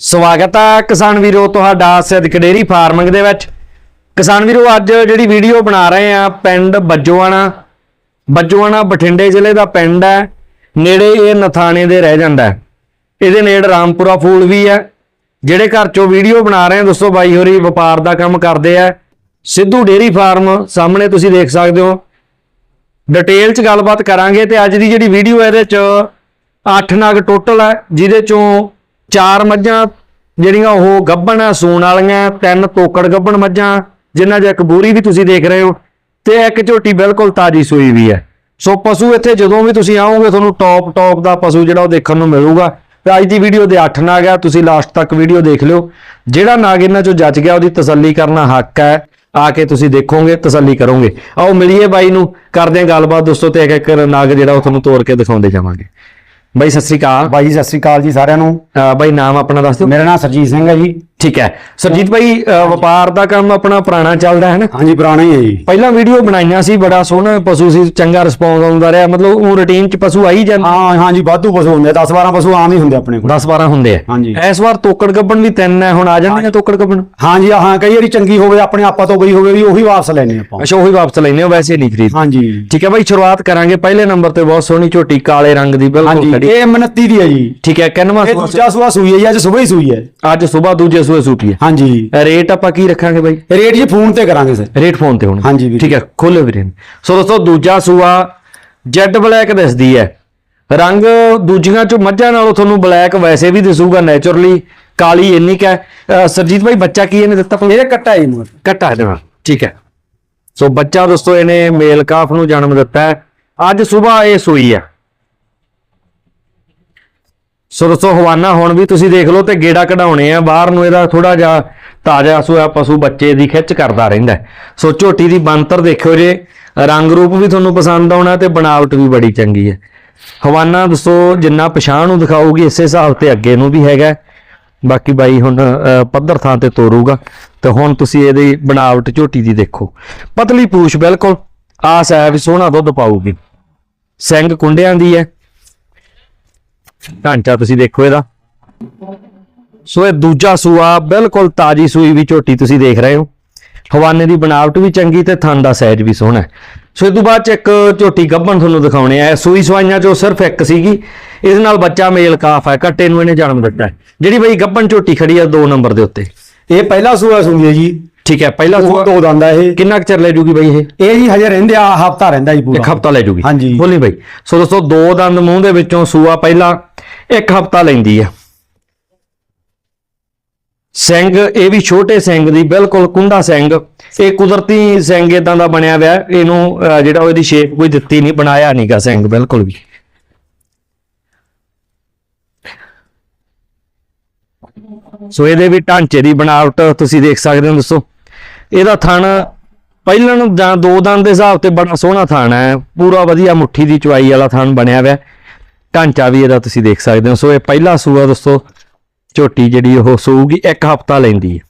ਸਵਾਗਤ ਹੈ ਕਿਸਾਨ ਵੀਰੋ, ਤੁਹਾਡਾ ਸਿੱਧਕ ਡੇਰੀ ਫਾਰਮਿੰਗ ਦੇ ਵਿੱਚ। ਕਿਸਾਨ ਵੀਰੋ, ਅੱਜ ਜਿਹੜੀ ਵੀਡੀਓ ਬਣਾ ਰਹੇ ਆ, ਪਿੰਡ ਬੱਜੋਆਣਾ। ਬੱਜੋਆਣਾ ਬਠਿੰਡੇ ਜ਼ਿਲ੍ਹੇ ਦਾ ਪਿੰਡ ਹੈ। ਨੇੜੇ ਇਹ ਨਥਾਣੇ ਦੇ ਰਹਿ ਜਾਂਦਾ ਹੈ। ਇਹਦੇ ਨੇੜੇ ਰਾਮਪੁਰਾ ਫੂਲ ਵੀ ਹੈ। ਜਿਹੜੇ ਘਰ ਚੋਂ ਵੀਡੀਓ ਬਣਾ ਰਹੇ ਆ ਦੋਸਤੋ ਬਾਈ ਹੋਰੀ, ਵਪਾਰ ਦਾ ਕੰਮ ਕਰਦੇ ਆ। ਸਿੱਧੂ ਡੇਰੀ ਫਾਰਮ, ਸਾਹਮਣੇ ਤੁਸੀਂ ਦੇਖ ਸਕਦੇ ਹੋ। ਡਿਟੇਲ ਚ ਗੱਲਬਾਤ ਕਰਾਂਗੇ ਤੇ ਅੱਜ ਦੀ ਜਿਹੜੀ ਵੀਡੀਓ ਹੈ, ਇਹਦੇ ਚ 8 ਨਗ ਟੋਟਲ ਹੈ, ਜਿਹਦੇ ਚੋਂ ਚਾਰ ਮੱਝਾਂ, ਜਿਹੜੀਆਂ ਉਹ ਗੱਭਣ ਆ, ਸੂਣ ਵਾਲੀਆਂ, ਤਿੰਨ ਤੋਕੜ ਗੱਭਣ ਮੱਝਾਂ, ਜਿਨ੍ਹਾਂ 'ਚ ਇੱਕ ਬੂਰੀ ਵੀ ਤੁਸੀਂ ਦੇਖ ਰਹੇ ਹੋ ਤੇ ਇੱਕ ਝੋਟੀ ਬਿਲਕੁਲ ਤਾਜੀ ਸੂਈ ਵੀ ਹੈ। ਸੋ ਪਸ਼ੂ ਇੱਥੇ ਜਦੋਂ ਵੀ ਤੁਸੀਂ ਆਓਗੇ, ਤੁਹਾਨੂੰ ਟੌਪ ਟੌਪ ਦਾ ਪਸ਼ੂ ਜਿਹੜਾ ਉਹ ਦੇਖਣ ਨੂੰ ਮਿਲੂਗਾ। ਤੇ ਅੱਜ ਦੀ ਵੀਡੀਓ ਦੇ 8 ਨਾਗ ਆ, ਤੁਸੀਂ ਲਾਸਟ ਤੱਕ ਵੀਡੀਓ ਦੇਖ ਲਿਓ। ਜਿਹੜਾ ਨਾਗ ਇਹਨਾਂ 'ਚੋਂ ਜੱਜ ਗਿਆ, ਉਹਦੀ ਤਸੱਲੀ ਕਰਨਾ ਹੱਕ ਹੈ। ਆ ਕੇ ਤੁਸੀਂ ਦੇਖੋਗੇ, ਤਸੱਲੀ ਕਰੋਗੇ। ਆਓ ਮਿਲੀਏ ਬਾਈ ਨੂੰ, ਕਰਦੇ ਹਾਂ ਗੱਲਬਾਤ ਦੋਸਤੋ, ਤੇ ਇੱਕ ਇੱਕ ਨਾਗ ਜਿਹੜਾ ਉਹ ਤੁਹਾਨੂੰ ਤੋੜ ਕੇ ਦਿਖਾਉਂਦੇ ਜਾਵਾਂਗੇ। ਬਾਈ ਸਤਿ ਸ੍ਰੀ ਅਕਾਲ। ਬਾਈ ਜੀ ਸਤਿ ਸ੍ਰੀ ਅਕਾਲ ਜੀ ਸਾਰਿਆਂ ਨੂੰ। ਅਹ ਬਾਈ ਨਾਮ ਆਪਣਾ ਦੱਸ ਦਿਓ। ਮੇਰਾ ਨਾਮ ਸਰਜੀਤ ਸਿੰਘ ਹੈ ਜੀ। ਠੀਕ ਹੈ। ਸਰਜੀਤ ਭਾਈ ਵਪਾਰ ਦਾ ਕੰਮ ਆਪਣਾ ਪੁਰਾਣਾ ਚੱਲਦਾ ਹੈ ਨਾ? ਹਾਂਜੀ ਪੁਰਾਣਾ ਹੀ ਹੈ ਜੀ। ਪਹਿਲਾਂ ਵੀਡੀਓ ਬਣਾਈਆਂ ਸੀ ਬੜਾ ਸੋਹਣਾ ਪਸ਼ੂ ਸੀ ਚੰਗਾ ਰਿਸਪੌਂਸ ਆਉਂਦਾ ਰਿਹਾ। ਮਤਲਬ ਉਹ ਰੁਟੀਨ ਚ ਪਸ਼ੂ ਆਈ ਜਾਂਦੇ? ਹਾਂ ਹਾਂਜੀ ਵਾਧੂ ਪਸ਼ੂ ਹੁੰਦੇ 10 12 ਪਸ਼ੂ ਆਮ ਹੀ ਹੁੰਦੇ ਆਪਣੇ ਕੋਲ। 10 12 ਹੁੰਦੇ ਆ। ਹਾਂਜੀ। ਇਸ ਵਾਰ ਤੋਕੜ ਗੱਬਣ ਵੀ ਤਿੰਨ ਹੈ। ਹੁਣ ਆ ਜਾਂਦੀਆਂ ਤੋਕੜ ਗੱਬਣ? ਹਾਂਜੀ ਹਾਂ ਕਈ ਵਾਰੀ ਚੰਗੀ ਹੋਵੇ ਆਪਣੇ ਆਪਾ ਤੋਂ ਗਈ ਹੋਵੇ ਵੀ ਉਹੀ ਵਾਪਸ ਲੈਣੇ ਆਪਾਂ। ਅੱਛਾ ਉਹੀ ਵਾਪਸ ਲੈਨੇ ਹੋ ਵੈਸੇ ਨਹੀਂ ਖਰੀਦ। ਹਾਂਜੀ। ਠੀਕ ਹੈ ਭਾਈ ਸ਼ੁਰੂਆਤ ਕਰਾਂਗੇ। ਪਹਿਲੇ ਨੰਬਰ ਤੇ ਬਹੁਤ ਸੋਹਣੀ ਝੋਟੀ ਕਾਲੇ ਰੰਗ ਦੀ ਬਿਲਕੁਲ ਹਾਂਜੀ ਖੜੀ। ਇਹ 29 ਦੀ ਹੈ ਜੀ। ਠੀਕ ਹੈ ਕਿੰਨਵਾਂ ਇਹ ਦੂਜਾ ਸੂਆ ਸੂਈ ਹੈ ਜੀ ਅੱਜ ਸਵੇਰ ਹੀ ਸੂਈ ਹੈ। ਅੱਜ ਸਵੇਰ ਦੂਜੇ ਸੂਏ ਸੂਟੀ ਹੈ ਹਾਂਜੀ ਰੇਟ ਆਪਾਂ ਕੀ ਰੱਖਾਂਗੇ ਭਾਈ ਰੇਟ ਜੀ ਫੋਨ ਤੇ ਕਰਾਂਗੇ ਸਰ ਰੇਟ ਫੋਨ ਤੇ ਹੋਣਾ। ਹਾਂਜੀ ਵੀਰ। ਠੀਕ ਹੈ ਖੋਲੇ ਵੀਰੇ। ਸੋ ਦੋਸਤੋ ਦੂਜਾ ਸੂਆ ਜੈਡ ਬਲੈਕ ਦਿਸਦੀ ਹੈ। ਰੰਗ ਦੂਜੀਆਂ ਚੋਂ ਮੱਝਾਂ ਨਾਲੋਂ ਤੁਹਾਨੂੰ ਬਲੈਕ ਵੈਸੇ ਵੀ ਦਿਸੂਗਾ ਨੇਚਰਲੀ ਕਾਲੀ ਇੰਨੀ ਕੁ ਹੈ। ਸਰਜੀਤ ਭਾਈ ਬੱਚਾ ਕੀ ਇਹਨੇ ਦਿੱਤਾ ਇਹਦੇ ਕੱਟਾ ਜੀ ਮੋਰ ਕੱਟਾ ਇਹਦੇ ਠੀਕ ਹੈ। ਸੋ ਬੱਚਾ ਦੋਸਤੋ ਇਹਨੇ ਮੇਲ ਕਾਫ ਨੂੰ ਜਨਮ ਦਿੱਤਾ ਹੈ। ਅੱਜ ਸਵੇਰ ਇਹ ਸੂਈ ਹੈ। ਸੋ ਦੋਸਤੋ ਹਵਾਨਾ, ਹੁਣ ਵੀ ਤੁਸੀਂ ਦੇਖ ਲਓ ਤੇ ਗੇੜਾ ਕਢਾਉਣੇ ਆ, ਬਾਹਰ ਨੂੰ ਇਹਦਾ ਥੋੜਾ ਜਿਹਾ ਤਾਜ਼ਾ ਸੋਇਆ ਪਸ਼ੂ ਬੱਚੇ ਦੀ ਖਿੱਚ ਕਰਦਾ ਰਹਿੰਦਾ ਸੋ ਝੋਟੀ ਦੀ ਬੰਤਰ ਦੇਖਿਓ ਜੇ, ਰੰਗ ਰੂਪ ਵੀ ਤੁਹਾਨੂੰ ਪਸੰਦ ਆਉਣਾ ਤੇ ਬਣਾਵਟ ਵੀ ਬੜੀ ਚੰਗੀ ਹੈ। ਹਵਾਨਾ ਦੱਸੋ, ਜਿੰਨਾ ਪਛਾਣ ਨੂੰ ਦਿਖਾਊਗੀ, ਇਸੇ ਹਿਸਾਬ ਤੇ ਅੱਗੇ ਨੂੰ ਵੀ ਹੈਗਾ ਬਾਕੀ ਬਾਈ ਹੁਣ ਪੱਧਰ ਥਾਂ ਤੇ ਤੋਰੂਗਾ, ਤੇ ਹੁਣ ਤੁਸੀਂ ਇਹਦੀ ਬਣਾਵਟ ਝੋਟੀ ਦੀ ਦੇਖੋ। ਪਤਲੀ ਪੂਛ ਬਿਲਕੁਲ, ਆਸ ਹੈ ਵੀ ਸੋਹਣਾ ਦੁੱਧ ਪਾਊਗੀ। ਸਿੰਘ ਕੁੰਡਿਆਂ ਦੀ ਹੈ। ਢਾਂਚਾ ਤੁਸੀਂ ਦੇਖੋ ਇਹਦਾ। ਸੋ ਇਹ ਦੂਜਾ ਸੂਆ, ਬਿਲਕੁਲ ਤਾਜੀ ਸੂਈ ਵੀ ਝੋਟੀ ਤੁਸੀਂ ਦੇਖ ਰਹੇ ਹੋ। ਹਵਾਨੇ ਦੀ ਬਣਾਵਟ ਵੀ ਚੰਗੀ ਤੇ ਥਣ ਦਾ ਸਾਈਜ਼ ਵੀ ਸੋਹਣਾ ਸੋ ਇਸ ਤੋਂ ਬਾਅਦ ਚ ਇੱਕ ਝੋਟੀ ਗੱਭਣ ਤੁਹਾਨੂੰ ਦਿਖਾਉਣੇ ਆ। ਸੂਈ ਸਵਾਈਆਂ ਚੋਂ ਸਿਰਫ ਇੱਕ ਸੀਗੀ। ਇਸ ਨਾਲ ਬੱਚਾ ਮੇਲ ਕਾਫ ਹੈ, ਕੱਟੇ ਨੂੰ ਇਹਨੇ ਜਨਮ ਦਿੱਤਾ ਜਿਹੜੀ ਬਈ ਗੱਭਣ ਝੋਟੀ ਖੜੀ ਆ 2 ਨੰਬਰ ਦੇ ਉੱਤੇ। ਇਹ ਪਹਿਲਾ ਸੂਆ ਸੂਈ ਹੈ ਜੀ। ਠੀਕ ਹੈ ਪਹਿਲਾ ਉਹ ਦੋ ਦੰਦ ਇਹ। ਕਿੰਨਾ ਕੁ ਚਿਰ ਲੈ ਜੂਗੀ ਬਈ ਇਹ? ਇਹ ਜੀ ਹਜੇ ਰਹਿੰਦੇ ਆ ਹਫਤਾ ਰਹਿੰਦਾ ਜੀ ਪੂਰਾ। ਇੱਕ ਹਫਤਾ ਲੈ ਜੂਗੀ। ਹਾਂਜੀ। ਬੋਲੀ ਬਾਈ। ਸੋ ਦੋਸਤੋ ਦੋ ਦੰਦ ਮੂੰਹ ਦੇ ਵਿੱਚੋਂ ਸੂਆ ਪਹਿਲਾਂ ਇੱਕ ਹਫਤਾ ਲੈਂਦੀ ਆ। ਸਿੰਘ ਇਹ ਵੀ ਛੋਟੇ ਸਿੰਘ ਦੀ ਬਿਲਕੁਲ ਕੁੰਡਾ ਸਿੰਘ। ਇਹ ਕੁਦਰਤੀ ਸਿੰਘ ਇਦਾਂ ਦਾ ਬਣਿਆ ਹੋਇਆ। ਇਹਨੂੰ ਜਿਹੜਾ ਉਹ ਇਹਦੀ ਸ਼ੇਪ ਕੋਈ ਦਿੱਤੀ ਨਹੀਂ ਬਣਾਇਆ ਨਹੀਂਗਾ ਸਿੰਘ ਬਿਲਕੁਲ ਵੀ। ਸੋ ਇਹਦੇ ਵੀ ਢਾਂਚੇ ਦੀ ਬਣਾਵਟ ਤੁਸੀਂ ਦੇਖ ਸਕਦੇ ਹੋ ਦੋਸਤੋ। ਇਹਦਾ ਥਣ ਪਹਿਲਾਂ ਜਾਂ ਦੋ ਦੰਦ ਦੇ ਹਿਸਾਬ ਤੇ ਬੜਾ ਸੋਹਣਾ ਥਣ ਹੈ। ਪੂਰਾ ਵਧੀਆ ਮੁੱਠੀ ਦੀ ਚਵਾਈ ਵਾਲਾ ਥਣ ਬਣਿਆ ਹੋਇਆ ਢਾਂਚਾ ਵੀ ਇਹਦਾ ਤੁਸੀਂ ਦੇਖ ਸਕਦੇ ਹੋ। ਸੋ ਇਹ ਪਹਿਲਾ ਸੂਆ ਦੋਸਤੋ। ਝੋਟੀ ਜਿਹੜੀ ਉਹ ਸੂਗੀ, ਇੱਕ ਹਫਤਾ ਲੈਂਦੀ ਹੈ।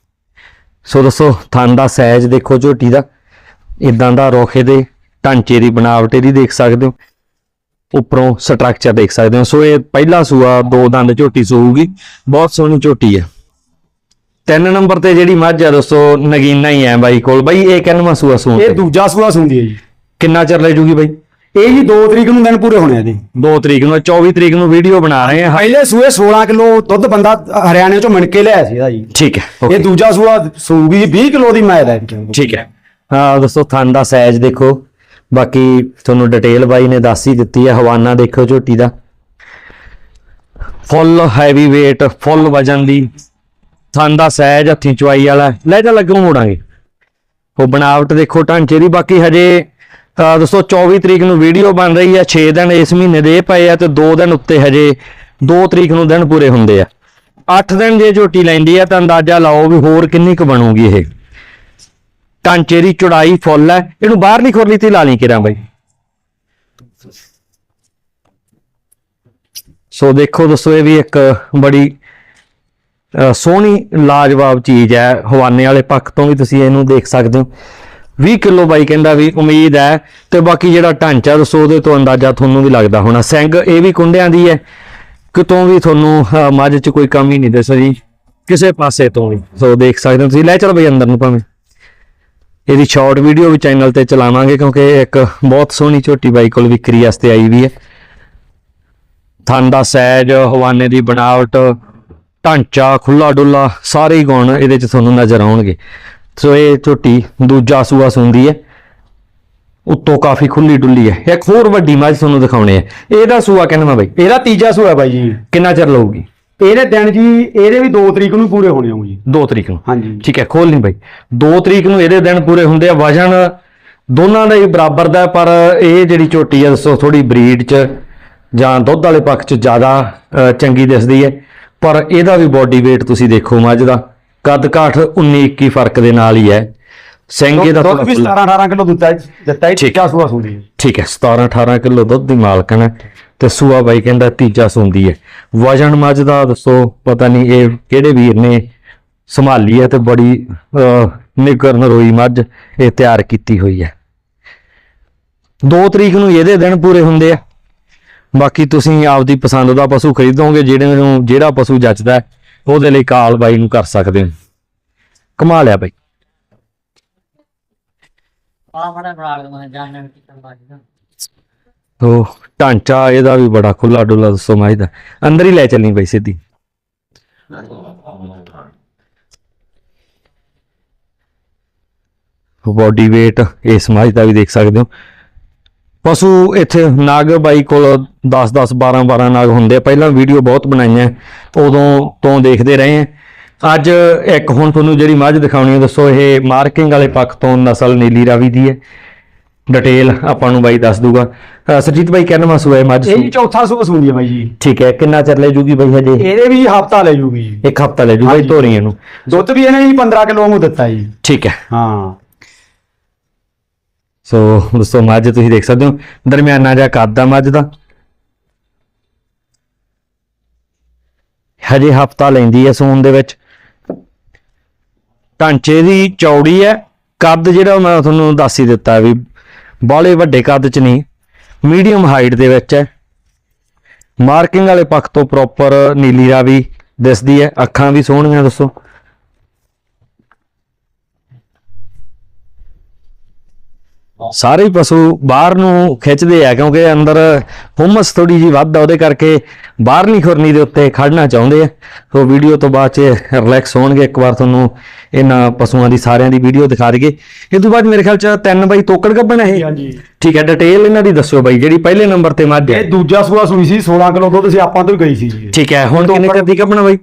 ਸੋ ਦੋਸਤੋ, ਥਣ ਦਾ ਸਾਈਜ਼ ਦੇਖੋ ਝੋਟੀ ਦਾ। ਇਦਾਂ ਦਾ ਰੋਖੇ ਦੇ ਢਾਂਚੇ ਦੀ ਬਣਾਵਟ ਇਹਦੀ ਦੇਖ ਸਕਦੇ ਹੋ। ਉੱਪਰੋਂ ਸਟਰਕਚਰ ਦੇਖ ਸਕਦੇ ਹੋ। ਸੋ ਇਹ ਪਹਿਲਾ ਸੂਆ ਦੋ ਦੰਦ ਝੋਟੀ ਸੂਗੀ। ਬਹੁਤ ਸੋਹਣੀ ਝੋਟੀ ਹੈ। ਤਿੰਨ ਨੰਬਰ ਤੇ ਜਿਹੜੀ ਮੱਝ ਆ ਦੋਸਤੋ ਨਗੀਨਾ ਹੀ ਹੈ ਬਾਈ ਕੋਲ। ਬਾਈ ਇਹ ਕਿੰਨਵਾਂ ਸੂਆ ਸੂਣ ਇਹ ਤੇ? ਦੂਜਾ ਸੂਆ ਸੁੰਦੀ ਹੈ ਜੀ। ਕਿੰਨਾ ਚਿਰ ਲੈ ਜੂਗੀ ਬਾਈ? ਇਹ ਜੀ 2 ਤਰੀਕ ਨੂੰ ਦਿਨ ਪੂਰੇ ਹੋਣੇ ਆ ਜੀ। 2 ਤਰੀਕ ਨੂੰ 24 ਤਰੀਕ ਨੂੰ ਵੀਡੀਓ ਬਣਾ ਰਹੇ ਹਾਂ। ਪਹਿਲੇ ਸੂਏ 16 ਕਿਲੋ ਦੁੱਧ ਬੰਦਾ ਹਰਿਆਣੇ ਚੋਂ ਮਿਣ ਕੇ ਲਿਆਇਆ ਸੀ ਇਹਦਾ ਜੀ। ਠੀਕ ਹੈ ਇਹ okay, ਦੂਜਾ ਸੂਆ ਸੂਗੀ 20 ਕਿਲੋ ਦੀ ਮੈਦ ਹੈ ਠੀਕ ਹੈ। ਹਾਂ ਦੋਸਤੋ ਥਣ ਦਾ ਸਾਈਜ਼ ਦੇਖੋ। ਬਾਕੀ ਤੁਹਾਨੂੰ ਡਿਟੇਲ ਬਾਈ ਨੇ ਦੱਸ ਹੀ ਦਿੱਤੀ ਹੈ ਹਵਾਨਾ ਦੇਖੋ ਝੋਟੀ ਦਾ। ਫੁੱਲ ਹੈਵੀ weight ਫੁੱਲ ਵਜਨ ਦੀ। ਥਣ ਦਾ ਸਾਈਜ਼ ਹੱਥੀਂ ਚਵਾਈ ਵਾਲਾ। ਲੈ ਜਾ ਲੱਗੂ ਮੋੜਾਂਗੇ। ਉਹ ਬਣਾਵਟ ਦੇਖੋ ਢਾਂਚੇ ਦੀ। ਬਾਕੀ ਹਜੇ, ਅਹ ਦੋਸਤੋ 24 ਤਰੀਕ ਨੂੰ ਵੀਡੀਓ ਬਣ ਰਹੀ ਹੈ। 6 ਦਿਨ ਇਸ ਮਹੀਨੇ ਦੇ ਪਏ ਆ ਤੇ 2 ਦਿਨ ਉੱਤੇ ਹਜੇ 2 ਤਰੀਕ ਨੂੰ ਦਿਨ ਪੂਰੇ ਹੁੰਦੇ ਆ। 8 ਦਿਨ ਜੇ ਝੋਟੀ ਲੈਂਦੀ ਆ ਤਾਂ ਅੰਦਾਜ਼ਾ ਲਾਓ ਵੀ ਹੋਰ ਕਿੰਨੀ ਕੁ ਬਣੂਗੀ ਇਹ। ਢਾਂਚੇ ਦੀ ਚੌੜਾਈ ਫੁੱਲ ਹੈ। ਇਹਨੂੰ ਬਾਹਰਲੀ ਖੁਰਲੀ ਤੇ ਲਾ ਲਈ ਕਿਰਾਂ ਬਾਈ। ਸੋ ਦੇਖੋ ਦੋਸਤੋ ਇਹ ਵੀ ਇੱਕ ਬੜੀ ਸੋਹਣੀ ਲਾਜਵਾਬ ਚੀਜ਼ ਹੈ, ਹਵਾਨੇ ਵਾਲੇ ਪੱਖ ਤੋਂ ਵੀ ਤੁਸੀਂ ਇਹਨੂੰ ਦੇਖ ਸਕਦੇ ਹੋ। 20 ਕਿਲੋ ਬਾਈ ਕਹਿੰਦਾ ਵੀ ਉਮੀਦ ਹੈ ਤੇ ਬਾਕੀ ਜਿਹੜਾ ਢਾਂਚਾ ਦੱਸੋ, ਉਹਦੇ ਤੋਂ ਅੰਦਾਜ਼ਾ ਤੁਹਾਨੂੰ ਵੀ ਲੱਗਦਾ ਹੋਣਾ। ਸਿੰਘ, ਇਹ ਵੀ ਕੁੰਡਿਆਂ ਦੀ ਹੈ। ਕਿਤੋਂ ਵੀ ਤੁਹਾਨੂੰ ਮੱਝ 'ਚ ਕੋਈ ਕਮੀ ਨਹੀਂ ਦਿਸਦੀ ਕਿਸੇ ਪਾਸੇ ਤੋਂ ਵੀ। ਸੋ ਦੇਖ ਸਕਦੇ ਹੋ ਤੁਸੀਂ। ਲੈ ਚਲੋ ਬਈ ਅੰਦਰ ਨੂੰ ਭਾਵੇਂ। ਇਹਦੀ ਸ਼ਾਰਟ ਵੀਡੀਓ ਵੀ ਚੈਨਲ ਤੇ ਚਲਾਵਾਂਗੇ ਕਿਉਂਕਿ ਇੱਕ ਬਹੁਤ ਸੋਹਣੀ ਝੋਟੀ ਬਾਈ ਕੋਲ ਵਿਕਰੀ ਵਾਸਤੇ ਆਈ ਵੀ ਹੈ। ਥਣ ਦਾ ਸਹਿਜ, ਹਵਾਨੇ ਦੀ ਬਣਾਵਟ ਢਾਂਚਾ ਖੁੱਲਾ ਡੁੱਲਾ ਸਾਰੇ ਹੀ ਗੁਣ ਇਹਦੇ ਚ ਤੁਹਾਨੂੰ ਨਜ਼ਰ ਆਉਣਗੇ। ਸੋ ਇਹ ਝੋਟੀ ਦੂਜਾ ਸੂਆ ਸੁੰਦੀ ਹੈ। ਉੱਤੋਂ ਕਾਫੀ ਖੁੱਲੀ ਡੁੱਲੀ ਹੈ। ਇੱਕ ਹੋਰ ਵੱਡੀ ਮੱਝ ਤੁਹਾਨੂੰ ਦਿਖਾਉਣੇ ਆ ਇਹਦਾ ਸੂਆ ਕਹਿੰਦਾ ਮੈਂ ਬਾਈ? ਇਹਦਾ ਤੀਜਾ ਸੂਆ ਬਾਈ ਜੀ। ਕਿੰਨਾ ਚਿਰ ਲਊਗੀ? ਇਹਦੇ ਦਿਨ ਜੀ ਇਹਦੇ ਵੀ 2 ਤਰੀਕ ਨੂੰ ਪੂਰੇ ਹੋਣੇ ਆ ਜੀ। 2 ਤਰੀਕ ਨੂੰ? ਹਾਂਜੀ। ਠੀਕ ਹੈ ਖੋਲ ਨਹੀਂ ਬਾਈ। 2 ਤਰੀਕ ਨੂੰ ਇਹਦੇ ਦਿਨ ਪੂਰੇ ਹੁੰਦੇ ਆ। ਵਜਨ ਦੋਨਾਂ ਦਾ ਹੀ ਬਰਾਬਰ ਦਾ ਹੈ, ਪਰ ਇਹ ਜਿਹੜੀ ਝੋਟੀ ਹੈ ਦੱਸੋ ਥੋੜੀ ਬਰੀਡ ਚ ਜਾਂ ਦੁੱਧ ਵਾਲੇ ਪੱਖ ਚ ਜ਼ਿਆਦਾ ਚੰਗੀ ਦਿਸਦੀ ਹੈ। ਪਰ ਇਹਦਾ ਵੀ ਬਾਡੀ weight ਤੁਸੀਂ ਦੇਖੋ ਮੱਝ ਦਾ। ਕੱਦ ਕਾਠ 19 21 ਫ਼ਰਕ ਦੇ ਨਾਲ ਹੀ ਹੈ। ਸਿੰਘ ਇਹਦਾ ਦੁੱਧ ਵੀ ਖੁੱਲ੍ਹਾ। 17 18 ਕਿਲੋ ਦਿੱਤਾ ਦਿੱਤਾ ਠੀਕ। ਤੀਜਾ ਸੂਆ ਸੁਣੀ ਠੀਕ ਹੈ। 17 18 ਕਿਲੋ ਦੁੱਧ ਦੀ ਮਾਲਕਣ ਹੈ ਤੇ ਸੂਆ ਬਾਈ ਕਹਿੰਦਾ ਤੀਜਾ ਸੁੰਦੀ ਹੈ। ਵਜਨ ਮੱਝ ਦਾ ਦੱਸੋ ਪਤਾ ਨਹੀਂ ਇਹ ਕਿਹੜੇ ਵੀਰ ਨੇ ਸੰਭਾਲੀ ਹੈ ਤੇ ਬੜੀ ਅਹ, ਨਿੱਘਰ ਨਰੋਈ ਮੱਝ ਇਹ ਤਿਆਰ ਕੀਤੀ ਹੋਈ ਹੈ। 2 ਤਰੀਕ ਨੂੰ ਇਹਦੇ ਦਿਨ ਪੂਰੇ ਹੁੰਦੇ ਆ। ਬਾਕੀ ਤੁਸੀਂ ਆਪਦੀ ਪਸੰਦ ਦਾ ਪਸ਼ੂ ਖਰੀਦੋਗੇ ਜਿਹੜੇ ਨੂੰ ਜਿਹੜਾ ਪਸ਼ੂ ਜੱਚਦਾ ਉਹਦੇ ਲਈ ਕਾਲ ਬਾਈ ਨੂੰ ਕਰ ਸਕਦੇ ਹੋ। ਕਮਾ ਲਿਆ ਬਾਈ। ਉਹ ਢਾਂਚਾ ਇਹਦਾ ਵੀ ਬੜਾ ਖੁੱਲਾ ਡੁੱਲਾ ਦੱਸੋ ਮਾਈ ਦਾ। ਅੰਦਰ ਹੀ ਲੈ ਚੱਲਣੀ ਬਈ ਸਿੱਧੀ। ਬੋਡੀ weight ਇਸ ਮਾਈ ਦਾ ਵੀ ਦੇਖ ਸਕਦੇ ਹੋ। ਪਸ਼ੂ ਇੱਥੇ ਨਾਗ ਬਾਈ ਕੋਲ 10 10 12 12 ਨਾਗ ਹੁੰਦੇ ਪਹਿਲਾਂ ਵੀਡੀਓ ਬਹੁਤ ਬਣਾਈਆਂ ਉਦੋਂ ਤੋਂ ਦੇਖਦੇ ਰਹੇ ਆ ਅੱਜ ਇੱਕ ਹੁਣ ਤੁਹਾਨੂੰ ਜਿਹੜੀ ਮੱਝ ਦਿਖਾਉਣੀ ਹੈ ਦੱਸੋ ਇਹ ਮਾਰਕਿੰਗ ਵਾਲੇ ਪੱਖ ਤੋਂ ਨਸਲ ਨੀਲੀ ਰਾਵੀ ਦੀ ਹੈ। ਡਿਟੇਲ ਆਪਾਂ ਨੂੰ ਬਾਈ ਦੱਸ ਦੂਗਾ। ਸਰਜੀਤ ਬਾਈ ਕਹਿੰਦਾ ਮਾਸੂ ਹੈ ਮੱਝ? ਇਹ ਜੀ ਚੌਥਾ ਸੂਆ ਸੁਣੀ ਹੈ ਬਾਈ ਜੀ। ਠੀਕ ਹੈ ਕਿੰਨਾ ਚਿਰ ਲੈ ਜੂਗੀ ਬਾਈ ਹਜੇ? ਇਹਦੇ ਵੀ ਹਫਤਾ ਲੈ ਜੂਗੀ ਜੀ। ਇੱਕ ਹਫਤਾ ਲੈ ਜੂ ਬਾਈ ਹਾਂਜੀ। ਧੋਰੀ ਇਹਨੂੰ ਦੁੱਧ ਵੀ ਇਹਨੇ ਜੀ 15 ਕਿਲੋ ਨੂੰ ਦਿੱਤਾ ਜੀ। ਠੀਕ ਹੈ। ਹਾਂ। ਸੋ ਦੋਸਤੋ, ਮੱਝ ਤੁਸੀਂ ਦੇਖ ਸਕਦੇ ਹੋ। ਦਰਮਿਆਨਾ ਜਿਹਾ ਕੱਦ ਆ ਮੱਝ ਦਾ। ਹਜੇ ਹਫਤਾ ਲੈਂਦੀ ਹੈ ਸੂਨ ਦੇ ਵਿੱਚ। ਢਾਂਚੇ ਦੀ ਚੌੜੀ ਹੈ। ਕੱਦ ਜਿਹੜਾ ਮੈਂ ਤੁਹਾਨੂੰ ਦੱਸ ਹੀ ਦਿੱਤਾ ਵੀ ਬਾਲੇ ਵੱਡੇ ਕੱਦ ਚ ਨਹੀਂ ਮੀਡੀਅਮ ਹਾਈਟ ਦੇ ਵਿੱਚ ਹੈ। ਮਾਰਕਿੰਗ ਵਾਲੇ ਪੱਖ ਤੋਂ ਪ੍ਰੋਪਰ ਨੀਲੀ ਰਾਵੀ ਦਿਸਦੀ ਹੈ। ਅੱਖਾਂ ਵੀ ਸੋਹਣੀਆਂ ਦੱਸੋ ਸਾਰੇ ਪਸ਼ੂ ਬਾਹਰ ਨੂੰ ਖਿੱਚਦੇ ਆ ਕਿਉਂਕਿ ਅੰਦਰ ਹੁਮਸ ਥੋੜੀ ਜੀ ਵੱਧ ਆ ਉਹਦੇ ਕਰਕੇ ਬਾਹਰਲੀ ਖੁਰਨੀ ਦੇ ਉੱਤੇ ਖੜਨਾ ਚਾਹੁੰਦੇ ਆ। ਸੋ ਵੀਡੀਓ ਤੋਂ ਬਾਅਦ ਚ ਰਿਲੈਕਸ ਹੋਣਗੇ ਇੱਕ ਵਾਰ ਤੁਹਾਨੂੰ ਇਹਨਾਂ ਪਸ਼ੂਆਂ ਦੀ ਸਾਰਿਆਂ ਦੀ ਵੀਡੀਓ ਦਿਖਾ ਦਈਏ। ਇਹ ਤੋਂ ਬਾਅਦ ਮੇਰੇ ਖਿਆਲ ਚ ਤਿੰਨ ਬਾਈ ਤੋਕੜ ਗੱਬਣ ਹੈ ਹਾਂਜੀ। ਠੀਕ ਹੈ ਡਿਟੇਲ ਇਹਨਾਂ ਦੀ ਦੱਸਿਓ ਬਾਈ ਜਿਹੜੀ ਪਹਿਲੇ ਨੰਬਰ ਤੇ ਮੱਝ ਹੈ ਇਹ ਦੂਜਾ ਸੂਆ ਸੂਈ ਸੀ 16 ਕਿਲੋ ਦੁੱਧ ਸੀ ਆਪਾਂ ਤੋਂ ਹੀ ਗਈ ਸੀ ਠੀਕ ਹੈ ਹੁਣ ਕਿੰਨੇ ਚਿਰ ਦੀ ਗੱਬਣ ਬਾਈ?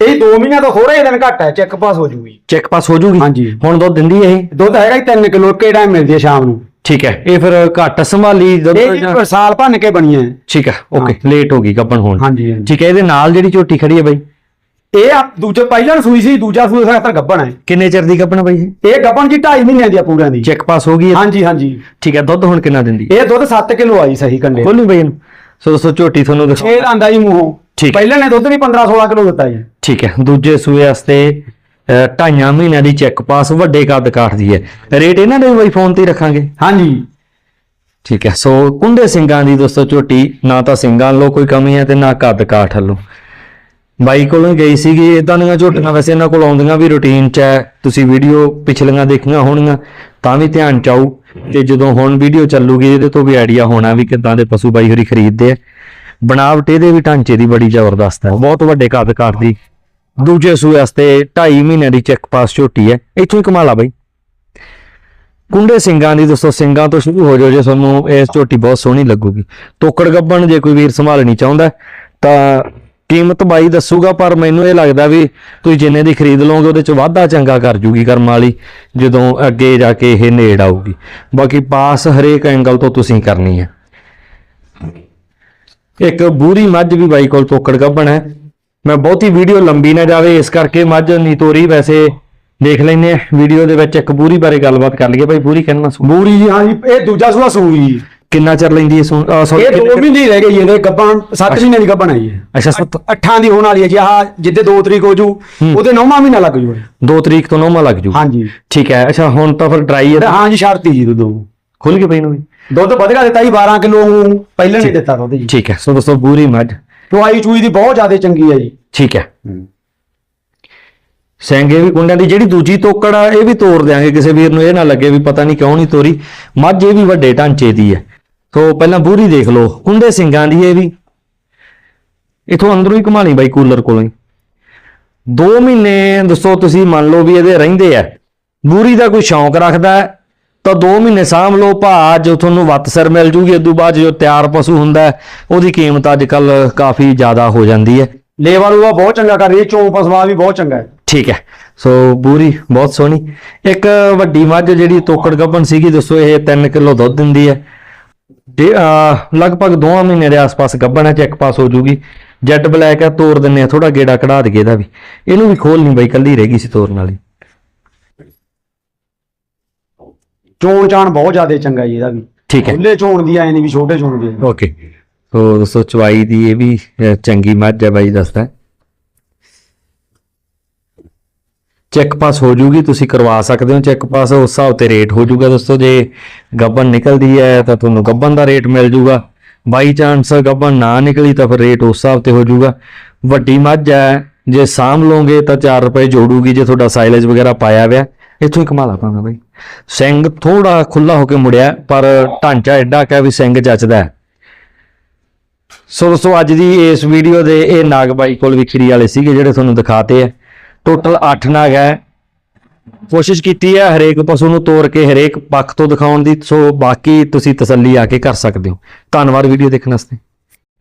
ਇਹ 2 ਮਹੀਨਿਆਂ ਤੋਂ ਥੋੜੇ ਦਿਨ ਘੱਟ ਹੈ ਚੈੱਕ ਪਾਸ ਹੋ ਜੂਗੀ। ਚੈੱਕ ਪਾਸ ਹੋ ਜੂਗੀ? ਹਾਂਜੀ। ਹੁਣ ਦੁੱਧ ਦਿੰਦੀ ਹੈ ਇਹ? ਦੁੱਧ ਹੈਗਾ ਹੀ 3 ਕਿਲੋ ਟਾਈਮ ਮਿਲਦੀ ਹੈ ਸ਼ਾਮ ਨੂੰ। ਠੀਕ ਹੈ। ਇਹ ਫਿਰ ਘੱਟ ਸੰਭਾਲੀ ਦੁੱਧ ਇਹ ਜਾਂ- ਜੀ ਸਾਲ ਭੰਨ ਕੇ ਬਣੀ ਹੈ। ਠੀਕ ਹੈ ਓਕੇ ਲੇਟ ਹੋ ਗਈ ਗੱਬਣ ਹੋਣ। ਹਾਂਜੀ ਹਾਂਜੀ। ਠੀਕ ਹੈ ਇਹਦੇ ਨਾਲ ਜਿਹੜੀ ਝੋਟੀ ਖੜੀ ਹੈ ਬਾਈ? ਇਹ ਆ ਦੂਜੇ ਪਹਿਲਾਂ ਨੂੰ ਸੂਈ ਸੀ ਦੂਜਾ ਸੂਈ ਸਾਡਾ ਤਾਂ ਗੱਬਣ ਹੈ। ਕਿੰਨੇ ਚਿਰ ਦੀ ਗੱਬਣ ਬਾਈ ਇਹ? ਇਹ ਗੱਬਣ ਜੀ 2.5 ਮਹੀਨਿਆਂ ਦੀ ਆ ਪੂਰਿਆਂ ਦੀ। ਚੈੱਕ ਪਾਸ ਹੋ ਗਈ ਹੈ। ਹਾਂਜੀ ਹਾਂਜੀ। ਠੀਕ ਹੈ ਦੁੱਧ ਹੁਣ ਕਿੰਨਾ ਦਿੰਦੀ? ਹੈ ਇਹ ਦੁੱਧ 7 ਕਿਲੋ ਆਈ ਸਹੀ ਕੰਡੇ। ਖੋਲੀ ਬਾਈ ਇਹਨੂੰ। ਸੋ ਦੋਸਤੋ ਝੋਟੀ ਤੁਹਾਨੂੰ ਦਿਖਾਓ। ਇਹ ਆਂਦਾ ਜੀ ਮੂੰਹੋਂ। ਠੀਕ। ਪਹਿਲਾਂ ਨੇ ਦੁੱਧ ਵੀ 15 16 ਕਿਲੋ ਦਿੱਤਾ ਜੀ। ਠੀਕ ਹੈ। ਦੂਜੇ ਸੂਏ ਵਾਸਤੇ ਅਹ, ਢਾਈਆਂ ਮਹੀਨਿਆਂ ਦੀ ਚੈੱਕ ਪਾਸ ਵੱਡੇ ਕੱਦ ਕਾਠ ਦੀ ਹੈ। ਰੇਟ ਇਹਨਾਂ ਦੇ ਵੀ ਬਾਈ ਫੋਨ ਤੇ ਹੀ ਰੱਖਾਂਗੇ। ਹਾਂਜੀ। ਠੀਕ ਹੈ। ਸੋ ਕੁੰਡੇ ਸਿੰਘਾਂ ਦੀ ਦੋਸਤੋ ਝੋਟੀ ਨਾ ਤਾਂ ਸਿੰਘਾਂ ਵੱਲੋਂ ਕੋਈ ਕਮੀ ਹੈ ਤੇ ਨਾ ਕੱਦ ਕਾਠ ਵੱਲੋਂ। ਬਾਈ ਕੋਲੋਂ ਗਈ ਸੀਗੀ ਇਦਾਂ ਦੀਆਂ ਝੋਟੀਆਂ ਵੈਸੇ ਇਹਨਾਂ ਕੋਲ ਆਉਂਦੀਆਂ ਵੀ ਰੁਟੀਨ 'ਚ ਹੈ। ਤੁਸੀਂ ਵੀਡੀਓ ਪਿਛਲੀਆਂ ਦੇਖੀਆਂ ਹੋਣਗੀਆਂ ਤਾਂ ਵੀ ਧਿਆਨ 'ਚ ਆਊ ਤੇ ਜਦੋਂ ਹੁਣ ਵੀਡੀਓ ਚੱਲੂਗੀ ਇਹਦੇ ਤੋਂ ਵੀ ਆਈਡੀਆ ਹੋਣਾ ਵੀ ਕਿੱਦਾਂ ਦੇ ਪਸ਼ੂ ਬਾਈ ਹੋਰੀ ਖਰੀਦਦੇ ਆ। ਬਣਾਵਟ ਇਹਦੇ ਵੀ ਢਾਂਚੇ ਦੀ ਬੜੀ ਜ਼ਬਰਦਸਤ ਹੈ। ਬਹੁਤ ਵੱਡੇ ਕੱਦ ਕਾਠ ਦੀ ਦੂਜੇ ਸੂਏ ਵਾਸਤੇ 2.5 ਮਹੀਨਿਆਂ ਦੀ ਚੈੱਕ ਪਾਸ ਝੋਟੀ ਹੈ। ਇੱਥੋਂ ਹੀ ਕਮਾਲਾ ਬਾਈ। ਕੁੰਡੇ ਸਿੰਘਾਂ ਦੀ ਦੋਸਤੋ ਸਿੰਘਾਂ ਤੋਂ ਸ਼ੁਰੂ ਹੋ ਜਾਓ ਜੇ ਤੁਹਾਨੂੰ ਇਸ ਝੋਟੀ ਬਹੁਤ ਸੋਹਣੀ ਲੱਗੂਗੀ। ਤੋਕੜ ਗੱਬਣ ਜੇ ਕੋਈ ਵੀਰ ਸੰਭਾਲਣੀ ਚਾਹੁੰਦਾ ਤਾਂ ਕੀਮਤ ਬਾਈ ਦੱਸੂਗਾ, ਪਰ ਮੈਨੂੰ ਇਹ ਲੱਗਦਾ ਵੀ ਤੁਸੀਂ ਜਿੰਨੇ ਦੀ ਖਰੀਦ ਲਓਗੇ, ਉਹਦੇ ਚ ਵਾਧਾ ਚੰਗਾ ਕਰ ਜੂਗੀ ਕਰਮ ਵਾਲੀ, ਜਦੋਂ ਅੱਗੇ ਜਾ ਕੇ ਇਹ ਨੇੜ ਆਊਗੀ। ਬਾਕੀ ਪਾਸ ਹਰੇਕ ਐਂਗਲ ਤੋਂ ਤੁਸੀਂ ਕਰਨੀ ਹੈ। ਇੱਕ ਬੂਰੀ ਮੱਝ ਵੀ ਬਾਈ ਕੋਲ ਤੋਕੜ ਗੱਬਣ ਹੈ। ਮੈਂ ਬਹੁਤੀ ਵੀਡੀਓ ਲੰਬੀ ਨਾ ਜਾਵੇ ਇਸ ਕਰਕੇ ਮੱਝ ਨਹੀਂ ਤੋਰੀ ਵੈਸੇ ਦੇਖ ਲੈਨੇ ਆ ਵੀਡੀਓ ਦੇ ਵਿੱਚ ਇੱਕ ਬੂਰੀ ਬਾਰੇ ਗੱਲਬਾਤ ਕਰ ਲਈਏ। ਬਾਈ ਬੂਰੀ ਕਹਿੰਦਾ ਸੂ ਬੂਰੀ ਜੀ ਹਾਂਜੀ ਇਹ ਦੂਜਾ ਸੂਆ ਜੀ। ਕਿੰਨਾ ਚਿਰ ਲੈਂਦੀ ਹੈ ਸੂ ਇਹ 2 ਕਿੰਨੇ- ਮਹੀਨੇ ਹੀ ਰਹਿ ਗਈ ਇਹਦੇ ਗੱਬਣ 7 ਮਹੀਨੇ ਦੀ ਗੱਬਣ ਆਈ ਹੈ ਅੱਛਾ ਸੱਤ ਅੱਠਾਂ ਦੀ ਹੋਣ ਵਾਲੀ ਹੈ ਜੀ ਆਹ ਜਿੱਦੇ 2 ਤਰੀਕ ਹੋ ਜੂ ਉਹਦੇ 9ਵਾਂ ਮਹੀਨਾ ਲੱਗ ਜੂ 2 ਤਰੀਕ ਤੋਂ ਨੌਵਾਂ ਲੱਗ ਜੂ। ਹਾਂਜੀ। ਠੀਕ ਹੈ ਅੱਛਾ ਹੁਣ ਤਾਂ ਫਿਰ ਡਰਾਈ ਹੈ। ਹਾਂਜੀ ਸ਼ਰਤੀ ਜੀ ਦੁੱਧ ਖੁੱਲ ਕੇ ਪਈ ਨੂੰ ਵੀ। ਦੁੱਧ ਵਧਗਾ ਦਿੱਤਾ ਜੀ 12 ਕਿਲੋ ਪਹਿਲਾਂ ਨਹੀਂ ਦਿੱਤਾ ਦੁੱਧ ਜੀ। ਠੀਕ ਹੈ ਸੋ ਦੋਸਤੋ ਬੂਰੀ ਮੱਝ। ਚੁਆਈ ਚੂਈ ਦੀ ਬਹੁਤ ਜ਼ਿਆਦਾ ਚੰਗੀ ਹੈ ਜੀ। ਠੀਕ ਹੈ। ਇਹ ਵੀ ਕੁੰਡਿਆਂ ਦੀ ਜਿਹੜੀ ਦੂਜੀ ਤੋਕੜ ਆ ਇਹ ਵੀ ਤੋੜ ਦਿਆਂਗੇ ਕਿਸੇ ਵੀਰ ਨੂੰ ਇਹ ਨਾ ਲੱਗੇ ਵੀ ਪਤਾ ਨਹੀਂ ਕਿਉਂ ਨਹੀਂ ਤੋਰੀ। ਮੱਝ ਇਹ ਵੀ ਵੱਡੇ ਢਾਂਚੇ ਦੀ ਹੈ। ਸੋ ਪਹਿਲਾਂ ਬੂਰੀ ਦੇਖ ਲਓ ਕੁੰਡੇ ਸਿੰਘਾਂ ਦੀ ਇਹ ਵੀ। ਇਥੋਂ ਅੰਦਰੋਂ ਹੀ ਘੁਮਾ ਲਈ ਬਾਈ ਕੂਲਰ ਕੋਲੋਂ ਹੀ। 2 ਮਹੀਨੇ ਦੱਸੋ ਤੁਸੀਂ ਮੰਨ ਲਓ ਵੀ ਇਹਦੇ ਰਹਿੰਦੇ ਆ। ਬੂਰੀ ਦਾ ਕੋਈ ਸ਼ੌਂਕ ਰੱਖਦਾ ਤਾਂ 2 ਮਹੀਨੇ ਸਾਂਭ ਲਓ ਭਾ ਜੋ ਤੁਹਾਨੂੰ ਵੱਤਸਰ ਮਿਲ ਜੂਗੀ ਇਦੋਂ ਬਾਅਦ ਜੋ ਤਿਆਰ ਪਸ਼ੂ ਹੁੰਦਾ ਉਹਦੀ ਕੀਮਤ ਅੱਜ ਕੱਲ ਕਾਫੀ ਜ਼ਿਆਦਾ ਹੋ ਜਾਂਦੀ ਹੈ। ਲੇਵਰ ਉਹ ਬਹੁਤ ਚੰਗਾ ਕਰ ਰਹੀ ਹੈ ਚੋਂ ਪਸਵਾ ਵੀ ਬਹੁਤ ਚੰਗਾ ਹੈ। ਠੀਕ ਹੈ। ਸੋ ਬੂਰੀ ਬਹੁਤ ਸੋਹਣੀ। ਇੱਕ ਵੱਡੀ ਮੱਝ ਜਿਹੜੀ ਤੋਕੜ ਗੱਭਣ ਸੀਗੀ ਦੱਸੋ ਇਹ 3 ਕਿਲੋ ਦੁੱਧ ਦਿੰਦੀ ਹੈ। ਤੇ ਲਗਭਗ 2 ਮਹੀਨੇ ਦੇ ਆਸ-ਪਾਸ ਗੱਭਣ ਹੈ ਚੈੱਕ ਪਾਸ ਹੋ ਜੂਗੀ। ਜੈਟ ਬਲੈਕ ਹੈ ਤੋੜ ਦਿੰਨੇ ਆ ਥੋੜਾ ਗੇੜਾ ਕਢਾ ਦਈਏ ਇਹਦਾ ਵੀ। ਇਹਨੂੰ ਵੀ ਖੋਲ ਨਹੀਂ ਬਈ ਕੱਲੀ ਰਹਿ ਗਈ ਸੀ ਤੋਰਨ ਵਾਲੀ। ਚੋਣ ਚਾਣ ਬਹੁਤ ਜ਼ਿਆਦਾ ਚੰਗਾ ਜੀ ਇਹਦਾ ਵੀ। ਠੀਕ ਹੈ। ਖੁੱਲੇ ਚੋਣ ਦੀ ਐ ਨਹੀਂ ਵੀ ਛੋਟੇ ਚੋਣ ਦੀ। ਓਕੇ। ਸੋ ਦੋਸਤੋ ਚਵਾਈ ਦੀ ਇਹ ਵੀ ਚੰਗੀ ਮੱਝ ਹੈ ਬਾਈ ਦੱਸਦਾ। ਚੈੱਕ ਪਾਸ ਹੋ ਜੂਗੀ ਤੁਸੀਂ ਕਰਵਾ ਸਕਦੇ ਹੋ ਚੈੱਕ ਪਾਸ ਉਸ ਹਿਸਾਬ ਤੇ ਰੇਟ ਹੋ ਜੂਗਾ। ਦੋਸਤੋ ਜੇ ਗੱਬਨ ਨਿਕਲਦੀ ਹੈ ਤਾਂ ਤੁਹਾਨੂੰ ਗੱਬਨ ਦਾ ਰੇਟ ਮਿਲ ਜੂਗਾ। ਬਾਈ ਚਾਂਸ ਗੱਬਨ ਨਾ ਨਿਕਲੀ ਤਾਂ ਫਿਰ ਰੇਟ ਉਸ ਹਿਸਾਬ ਤੇ ਹੋ ਜੂਗਾ। ਵੱਡੀ ਮੱਝ ਹੈ ਜੇ ਸਾਂਭ ਲਓਗੇ ਤਾਂ 4 ਰੁਪਏ ਜੋੜੂਗੀ ਜੇ ਤੁਹਾਡਾ ਸਾਈਲੇਜ ਵਗੈਰਾ ਪਾਇਆ ਹੋਇਆ। ਇੱਥੋਂ ਹੀ ਕਮਾਲਾ ਪਾਣਾ ਬਾਈ। ਸਿੰਘ ਥੋੜਾ ਖੁੱਲਾ ਹੋ ਕੇ ਮੁੜਿਆ, ਪਰ ਢਾਂਚਾ ਐਡਾ ਕਿ ਵੀ ਸਿੰਘ ਜੱਚਦਾ ਹੈ। ਸੋ ਦੋਸਤੋ, ਅੱਜ ਦੀ ਇਸ ਵੀਡੀਓ ਦੇ ਇਹ ਨਾਗ ਬਾਈ ਕੋਲ ਵਿਖਰੀ ਵਾਲੇ ਸੀਗੇ ਜਿਹੜੇ ਤੁਹਾਨੂੰ ਦਿਖਾਤੇ ਆ। ਟੋਟਲ 8 ਨਾਗ ਹੈ। ਕੋਸ਼ਿਸ਼ ਕੀਤੀ ਹੈ ਹਰੇਕ ਪਸ਼ੂ ਨੂੰ ਤੋੜ ਕੇ ਹਰੇਕ ਪੱਖ ਤੋਂ ਦਿਖਾਉਣ ਦੀ। ਸੋ ਬਾਕੀ ਤੁਸੀਂ ਤਸੱਲੀ ਆ ਕੇ ਕਰ ਸਕਦੇ ਹੋ। ਧੰਨਵਾਦ ਵੀਡੀਓ ਦੇਖਣ ਵਾਸਤੇ।